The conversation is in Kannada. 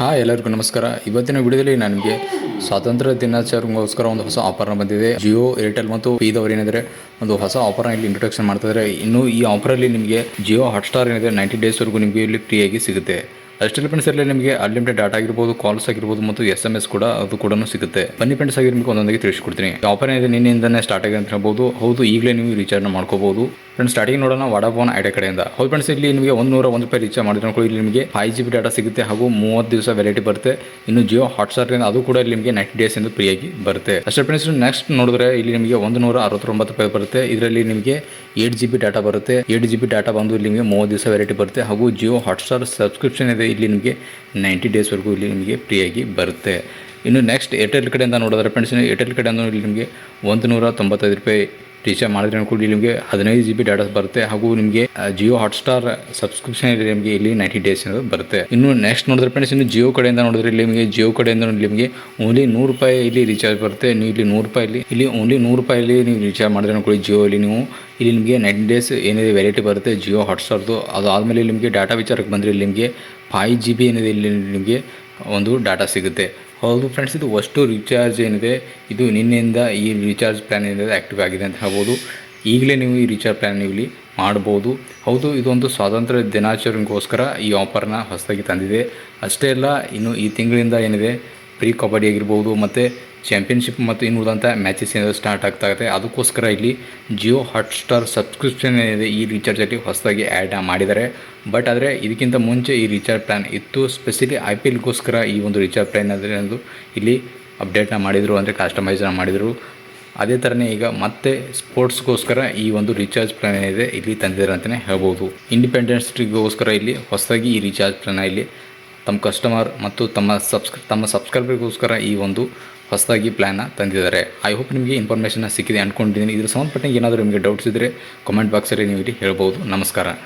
ಹಾಯ್ ಎಲ್ಲರಿಗೂ ನಮಸ್ಕಾರ. ಇವತ್ತಿನ ವಿಡಿಯೋದಲ್ಲಿ ನಾನು ನಿಮಗೆ ಸ್ವಾತಂತ್ರ್ಯ ದಿನಾಚರಣೆಗೋಸ್ಕರ ಒಂದು ಹೊಸ ಆಫರ್ನ ಬಂದಿದೆ. ಜಿಯೋ ಏರ್ಟೆಲ್ ಮತ್ತು ಪೀದವ್ರು ಏನಿದ್ರೆ, ಒಂದು ಹೊಸ ಆಫರ್ನ ಇಲ್ಲಿ ಇಂಟ್ರೊಡಕ್ಷನ್ ಮಾಡ್ತಾ ಇದ್ದಾರೆ ಇನ್ನು ಈ ಆಫರಲ್ಲಿ ನಿಮಗೆ ಜಿಯೋ ಹಾಟ್ಸ್ಟಾರ್ ಏನಿದೆ ನೈಂಟಿ ಡೇಸ್ವರೆಗೂ ನಿಮಗೆ ಇಲ್ಲಿ ಫ್ರೀಯಾಗಿ ಸಿಗುತ್ತೆ. ಅಷ್ಟೇ ಫ್ರೆಂಡ್ಸ್ ಅಲ್ಲಿ ನಿಮಗೆ ಅನ್ಲಿಮಿಟೆಡ್ ಡಾಟಾ ಆಗಿರ್ಬೋದು ಕಾಲ್ಸ್ ಆಗಿರ್ಬೋದು ಮತ್ತು ಎಸ್ ಎಂ ಎಸ್ ಕೂಡ ಅದು ಕೂಡ ಸಿಗುತ್ತೆ. ಬನ್ನಿ ಫ್ರೆಂಡ್ಸ್ ಆಗಿ ನಿಮಗೆ ಒಂದೊಂದಿಗೆ ತಿಳಿಸ್ಕೊಡ್ತೀನಿ. ಆಫರ್ ಏನಿದೆ ನಿನ್ನೆಯಿಂದನೇ ಸ್ಟಾರ್ಟ್ ಆಗಿದೆ ಅಂತ ಹೇಳ್ಬೋದು. ಹೌದು, ಈಗಲೇ ನೀವು ರೀಚಾರ್ಜ್ ಮಾಡ್ಕೋಬಹುದು ಫ್ರೆಂಡ್ಸ್ ಸ್ಟಾರ್ಟಿಂಗ್ ನೋಡೋಣ ವಡಾಫೋನ್ ಐಡಿಯಾ ಕಡೆಯಿಂದ. ಹೌದು ಫ್ರೆಂಡ್ಸ್ ಇಲ್ಲಿ ನಿಮಗೆ ಒಂದು ನೂರ ಒಂದು ರೂಪಾಯಿ ರೀಚಾರ್ಜ್ ಮಾಡಿದ್ರೆ ಇಲ್ಲಿ ನಿಮಗೆ ಫೈವ್ ಜಿ ಬಿ ಡಾಟಾ ಸಿಗುತ್ತೆ ಹಾಗೂ ಮೂವತ್ತು ದಿವಸ ವ್ಯಾಲಿಟಿ ಬರುತ್ತೆ. ಇನ್ನು ಜಿಯೋ ಹಾಟ್ಸ್ಟಾರ್ ಅದು ಕೂಡ ಇಲ್ಲಿ ನಿಮಗೆ ನೈಂಟಿ ಡೇಸ್ ಎಂದು ಫ್ರೀಯಾಗಿ ಬರುತ್ತೆ. ಅಷ್ಟೇ ಫ್ರೆಂಡ್ಸ್ ನೆಕ್ಸ್ಟ್ ನೋಡಿದ್ರೆ ಇಲ್ಲಿ ನಿಮಗೆ ಒಂದು ನೂರ ಅರವತ್ತೊಂಬತ್ತು ರೂಪಾಯಿ ಬರುತ್ತೆ. ಇದರಲ್ಲಿ ನಿಮಗೆ ಏಟ್ ಜಿ ಬಿ ಡಾಟಾ ಬರುತ್ತೆ. ಏಟ್ ಜಿ ಬಿ ಡಾಟಾ ಬಂದು ಇಲ್ಲಿ ನಿಮಗೆ ಮೂವತ್ತು ದಿವಸ ವ್ಯಾಲಿಟಿ ಬರುತ್ತೆ ಹಾಗೂ ಜಿಯೋ ಹಾಟ್ಸ್ಟಾರ್ ಸಬ್ಸ್ಕ್ರಿಪ್ಷನ್ ಇದೆ, ಇಲ್ಲಿ ನಿಮಗೆ ನೈಂಟಿ ಡೇಸ್ವರೆಗೂ ಇಲ್ಲಿ ನಿಮಗೆ ಫ್ರೀಯಾಗಿ ಬರುತ್ತೆ. ಇನ್ನು ನೆಕ್ಸ್ಟ್ ಏರ್ಟೆಲ್ ಕಡೆಯಿಂದ ನೋಡಿದ್ರೆ ಫ್ರೆಂಡ್ಸ್ ಏರ್ಟೆಲ್ ಕಡೆಯಿಂದ ಇಲ್ಲಿ ನಿಮಗೆ ಒಂದು ನೂರ ತೊಂಬತ್ತೈದು ರೂಪಾಯಿ ರೀಚಾರ್ಜ್ ಮಾಡಿದ್ರೆ ಅನ್ಕೊಂಡು ನಿಮಗೆ ಹದಿನೈದು ಜಿ ಬಿ ಡಾಟಾ ಬರುತ್ತೆ. ಹಾಗೂ ನಿಮಗೆ ಜಿಯೋ ಹಾಟ್ಸ್ಟಾರ್ ಸಬ್ಸ್ಕ್ರಿಪ್ಷನ್ ಇದೆ ನಿಮಗೆ ಇಲ್ಲಿ ನೈಂಟಿ ಡೇಸ್ ಬರುತ್ತೆ. ಇನ್ನು ನೆಕ್ಸ್ಟ್ ನೋಡಿದ್ರೆ ಫ್ರೆಂಡ್ಸ್ ಇನ್ನು ಜಿಯೋ ಕಡೆಯಿಂದ ನೋಡಿದ್ರೆ ಇಲ್ಲಿ ನಿಮಗೆ ಜಿಯೋ ಕಡೆಯಿಂದ ನೋಡಿ ನಿಮಗೆ ಓನ್ಲಿ ನೂರು ರೂಪಾಯಿ ಇಲ್ಲಿ ರೀಚಾರ್ಜ್ ಬರುತ್ತೆ. ನೀವು ಇಲ್ಲಿ ನೂರು ರೂಪಾಯಿ ಇಲ್ಲಿ ಇಲ್ಲಿ ಓನ್ಲಿ ನೂರು ರೂಪಾಯಲ್ಲಿ ನೀವು ರೀಚಾರ್ಜ್ ಮಾಡಿದ್ರೆ ಅನ್ಕೊಳ್ಳಿ ಜಿಯೋ ಇಲ್ಲಿ ನೀವು ಇಲ್ಲಿ ನಿಮಗೆ ನೈಂಟಿ ಡೇಸ್ ಏನಿದೆ ವೆರೈಟಿ ಬರುತ್ತೆ ಜಿಯೋ ಹಾಟ್ಸ್ಟಾರ್ದು ಅದು ಆದಮೇಲೆ ನಿಮಗೆ ಡಾಟಾ ವಿಚಾರಕ್ಕೆ ಬಂದರೆ ಇಲ್ಲಿ ನಿಮಗೆ ಫೈವ್ ಜಿ ಬಿ ಏನಿದೆ ಇಲ್ಲಿ ನಿಮಗೆ ಒಂದು ಡಾಟಾ ಸಿಗುತ್ತೆ. ಹೌದು ಫ್ರೆಂಡ್ಸ್ ಇದು ಅಷ್ಟು ರೀಚಾರ್ಜ್ ಏನಿದೆ, ಇದು ನಿನ್ನೆಯಿಂದ ಈ ರೀಚಾರ್ಜ್ ಪ್ಲ್ಯಾನ್ ಏನಿದೆ ಆ್ಯಕ್ಟಿವ್ ಆಗಿದೆ ಅಂತ ಹೇಳ್ಬೋದು. ಈಗಲೇ ನೀವು ಈ ರೀಚಾರ್ಜ್ ಪ್ಲ್ಯಾನ್ ಇಲ್ಲಿ ಮಾಡ್ಬೋದು. ಹೌದು, ಇದೊಂದು ಸ್ವಾತಂತ್ರ್ಯ ದಿನಾಚರಣೆಗೋಸ್ಕರ ಈ ಆಫರ್ನ ಹೊಸದಾಗಿ ತಂದಿದೆ. ಅಷ್ಟೇ ಅಲ್ಲ, ಇನ್ನು ಈ ತಿಂಗಳಿಂದ ಏನಿದೆ ಪ್ರೀ ಕಬಡ್ಡಿ ಆಗಿರ್ಬೋದು ಮತ್ತು ಚಾಂಪಿಯನ್ಶಿಪ್ ಮತ್ತು ಇನ್ನು ಉಳಿದಂಥ ಮ್ಯಾಚಸ್ ಏನಾದರೂ ಸ್ಟಾರ್ಟ್ ಆಗ್ತಾ ಇದೆ ಅದಕ್ಕೋಸ್ಕರ ಇಲ್ಲಿ ಜಿಯೋ ಹಾಟ್ಸ್ಟಾರ್ ಸಬ್ಸ್ಕ್ರಿಪ್ಷನ್ ಏನಿದೆ, ಈ ರೀಚಾರ್ಜಲ್ಲಿ ಹೊಸದಾಗಿ ಆ್ಯಡ್ ಮಾಡಿದ್ದಾರೆ. ಬಟ್ ಆದರೆ ಇದಕ್ಕಿಂತ ಮುಂಚೆ ಈ ರೀಚಾರ್ಜ್ ಪ್ಲ್ಯಾನ್ ಇತ್ತು. ಸ್ಪೆಷಲಿ ಐ ಪಿ ಎಲ್ಗೋಸ್ಕರ ಈ ಒಂದು ರೀಚಾರ್ಜ್ ಪ್ಲ್ಯಾನ್ ಅಂದರೆ ಒಂದು ಇಲ್ಲಿ ಅಪ್ಡೇಟ್ನ ಮಾಡಿದರು ಅಂದರೆ ಕಸ್ಟಮೈಸ್ನ ಮಾಡಿದರು. ಅದೇ ಥರನೇ ಈಗ ಮತ್ತೆ ಸ್ಪೋರ್ಟ್ಸ್ಗೋಸ್ಕರ ಈ ಒಂದು ರೀಚಾರ್ಜ್ ಪ್ಲಾನ್ ಏನಿದೆ ಇಲ್ಲಿ ತಂದಿದ್ದಾರೆ ಅಂತಲೇ ಹೇಳ್ಬೋದು. ಇಂಡಿಪೆಂಡೆನ್ಸ್ ಡೇಗೋಸ್ಕರ ಇಲ್ಲಿ ಹೊಸದಾಗಿ ಈ ರೀಚಾರ್ಜ್ ಪ್ಲಾನ್ ಇಲ್ಲಿ ತಮ್ಮ ಕಸ್ಟಮರ್ ಮತ್ತು ತಮ್ಮ ಸಬ್ಸ್ಕ್ರ ತಮ್ಮ ಸಬ್ಸ್ಕ್ರೈಬರ್ಗೋಸ್ಕರ ಈ ಒಂದು ಹೊಸದಾಗಿ ಪ್ಲ್ಯಾನ್ನ ತಂದಿದ್ದಾರೆ. ಐ ಹೋಪ್ ನಿಮಗೆ ಇನ್ಫಾರ್ಮೇಷನ್ ಸಿಕ್ಕಿದೆ ಅಂದ್ಕೊಂಡಿದ್ದೀನಿ ಇದ್ರ ಸಂಬಂಧಪಟ್ಟಂಗೆ ಏನಾದರೂ ನಿಮಗೆ ಡೌಟ್ಸ್ ಇದ್ದರೆ ಕಮೆಂಟ್ ಬಾಕ್ಸಲ್ಲಿ ನೀವು ಇಲ್ಲಿ ಹೇಳ್ಬೋದು. ನಮಸ್ಕಾರ.